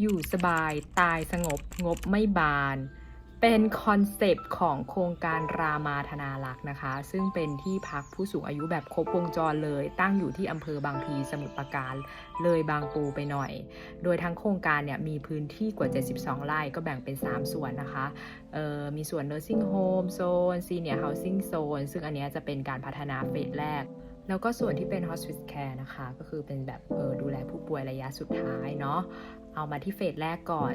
อยู่สบายตายสงบงบไม่บาน เป็นคอนเซปต์ของโครงการรามาธนารักษ์นะคะ ซึ่งเป็นที่พักผู้สูงอายุแบบครบวงจรเลย ตั้งอยู่ที่อำเภอบางพลีสมุทรปราการเลยบางปูไปหน่อย โดยทั้งโครงการเนี่ยมีพื้นที่กว่า 72 ไร่ก็แบ่งเป็น 3 ส่วนนะคะเออมีส่วน nursing home zone senior housing zone ซึ่งอันนี้จะเป็นการพัฒนาเฟสแรก แล้วก็ส่วนที่เป็น hospice care นะคะ ก็คือเป็นแบบเออดูแลผู้ป่วยระยะสุดท้ายเนาะเอามาที่เฟสแรกก่อน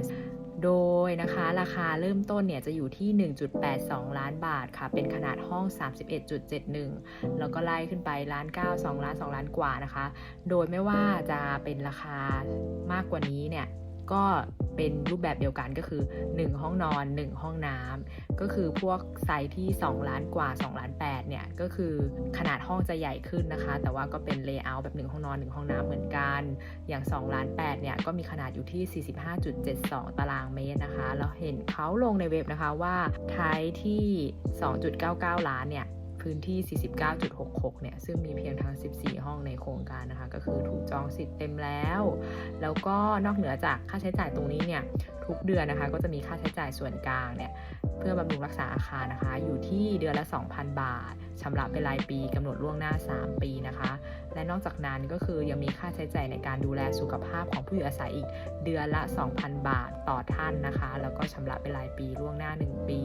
โดยนะคะราคาเริ่มต้นเนี่ยจะอยู่ที่ 1.82 ล้านบาทค่ะ เป็นขนาดห้อง 31.71 แล้วก็ไล่ขึ้นไปล้าน9 2ล้าน 2 ล้านกว่านะคะ โดยไม่ว่าจะเป็นราคามากกว่านี้เนี่ยก็ เป็นรูปแบบเดียวกันก็คือ 1 ห้องนอน 1 ห้องน้ำก็คือพวกไซส์ที่ 2 ล้านกว่า 2 ล้าน8เนี่ยก็คือขนาดห้องจะใหญ่ขึ้นนะคะ แต่ว่าก็เป็นเลเยอร์แบบ 1 ห้องนอน 1 ห้องน้ำเหมือนกัน อย่าง2ล้าน8เนี่ยก็มีขนาดอยู่ที่ 45.72 ตารางเมตรนะคะเราเห็นเขาลงในเว็บนะคะว่าไทยที่ 2.99 ล้านเนี่ย พื้นที่ 49.66 เนี่ย ซึ่งมีเพียงทั้ง 14 ห้องในโครงการนะคะ ก็คือถูกจองสิทธิ์เต็มแล้ว แล้วก็นอกเหนือจากค่าใช้จ่ายตรงนี้เนี่ย ทุกเดือนนะคะ ก็จะมีค่าใช้จ่ายส่วนกลางเนี่ย เพื่อบำรุงรักษาอาคารนะคะ อยู่ที่เดือนละ 2,000 บาทชำระเป็นรายปีกำหนดล่วงหน้า 3 ปีนะคะ และนอกจากนั้นก็คือยังมีค่าใช้จ่ายในการดูแลสุขภาพของผู้อยู่อาศัยอีกเดือนละ 2,000 บาทต่อท่านนะคะ แล้วก็ชำระเป็นรายปีล่วงหน้า 1 ปี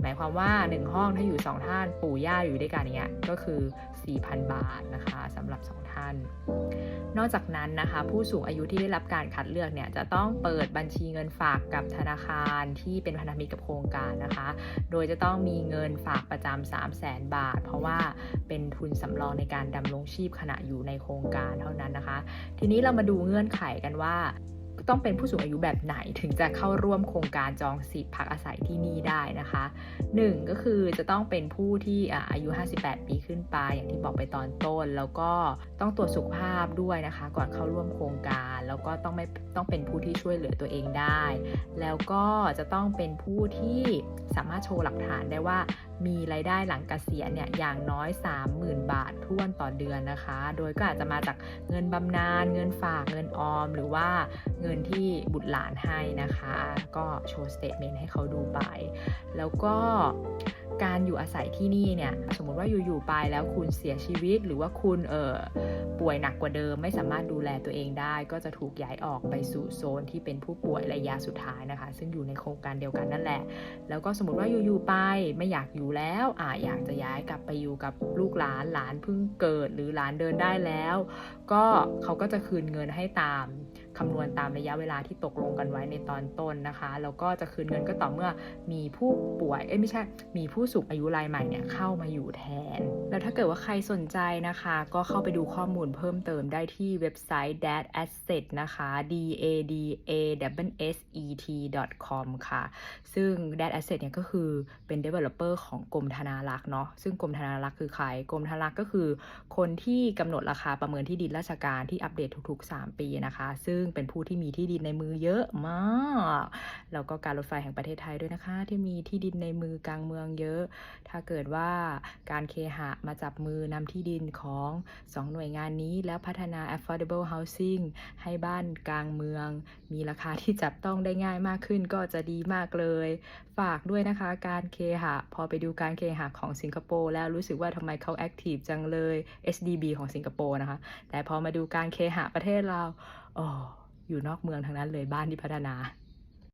หมายความว่า 1 ห้องถ้าอยู่ 2 ท่านปู่ย่าอยู่ด้วยกันเงี้ยก็คือ 4,000 บาทนะคะสำหรับ 2 ท่าน นอกจากนั้นนะคะ ผู้สูงอายุที่ได้รับการคัดเลือกเนี่ยจะต้องเปิดบัญชีเงินฝากกับธนาคารที่เป็นพันธมิตรกับโครงการนะคะ โดยจะต้องมีเงินฝากประจำ3 0 0แสนบาท เพราะว่าเป็นทุนสำรองในการดำรงชีพขณะอยู่ในโครงการเท่านั้นนะคะ ทีนี้เรามาดูเงื่อนไขกันว่า ต้องเป็นผู้สูงอายุแบบไหนถึงจะเข้าร่วมโครงการจองสิทธิ์พักอาศัยที่นี่ได้นะคะ 1 ก็คือจะต้องเป็นผู้ที่อ่าอายุ 58 ปีขึ้นไป อย่างที่บอกไปตอนต้น แล้วก็ต้องตรวจสุขภาพด้วยนะคะ ก่อนเข้าร่วมโครงการ แล้วก็ต้องไม่ต้องเป็นผู้ที่ช่วยเหลือตัวเองได้ แล้วก็จะต้องเป็นผู้ที่สามารถโชว์หลักฐานได้ว่า มีรายได้หลังเกษียณเนี่ยอย่างน้อย 30,000 บาทท้วนต่อเดือนนะคะ โดยก็อาจจะมาจากเงินบำนาญเงินฝากเงินออม หรือว่าเงินที่บุตรหลานให้นะคะ ก็โชว์สเตทเมนต์ให้เขาดูไป แล้วก็การอยู่อาศัยที่นี่เนี่ยสมมติว่าอยู่ๆไปแล้วคุณเสียชีวิต หรือว่าคุณเออป่วยหนักกว่าเดิม ไม่สามารถดูแลตัวเองได้ ก็จะถูกย้ายออกไปสู่โซนที่เป็นผู้ป่วยระยะสุดท้ายนะคะ ซึ่งอยู่ในโครงการเดียวกันนั่นแหละ แล้วก็สมมติว่าอยู่ๆไปไม่อยากอยู่แล้วอ่าอยากจะย้ายกลับไปอยู่กับลูกหลานหลานเพิ่งเกิด หรือหลานเดินได้แล้ว ก็เขาก็จะคืนเงินให้ตาม คำนวณตามระยะเวลาที่ตกลงกันไว้ในตอนต้นนะคะ แล้วก็จะคืนเงินก็ต่อเมื่อมีผู้ป่วย เอ้ยไม่ใช่ มีผู้สูงอายุรายใหม่เนี่ยเข้ามาอยู่แทน แล้วถ้าเกิดว่าใครสนใจนะคะ ก็เข้าไปดูข้อมูลเพิ่มเติมได้ที่เว็บไซต์ dad asset นะคะ d a d a s e t com ค่ะ ซึ่ง dad asset เนี่ยก็คือเป็น developer ของกรมธนารักษ์เนาะ ซึ่งกรมธนารักษ์คือใคร กรมธนารักษ์ก็คือ คนที่กำหนดราคาประเมินที่ดินราชการที่อัปเดตทุกๆ 3 ปีนะคะ ซึ่งเป็นผู้ที่มีที่ดินในมือเยอะมากแล้วก็การรถไฟแห่งประเทศไทยด้วยนะคะ ที่มีที่ดินในมือกลางเมืองเยอะ ถ้าเกิดว่าการเคหะมาจับมือนำที่ดินของ 2 หน่วยงานนี้ แล้วพัฒนา affordable housing ให้บ้านกลางเมือง มีราคาที่จับต้องได้ง่ายมากขึ้นก็จะดีมากเลย ฝากด้วยนะคะ การเคหะ พอไปดูการเคหะของสิงคโปร์แล้วรู้สึกว่าทำไมเขาแอคทีฟจังเลย SDB ของสิงคโปร์นะคะ แต่พอมาดูการเคหะประเทศเรา อ๋ออยู่นอกเมืองทางนั้นเลยบ้านที่พัฒนา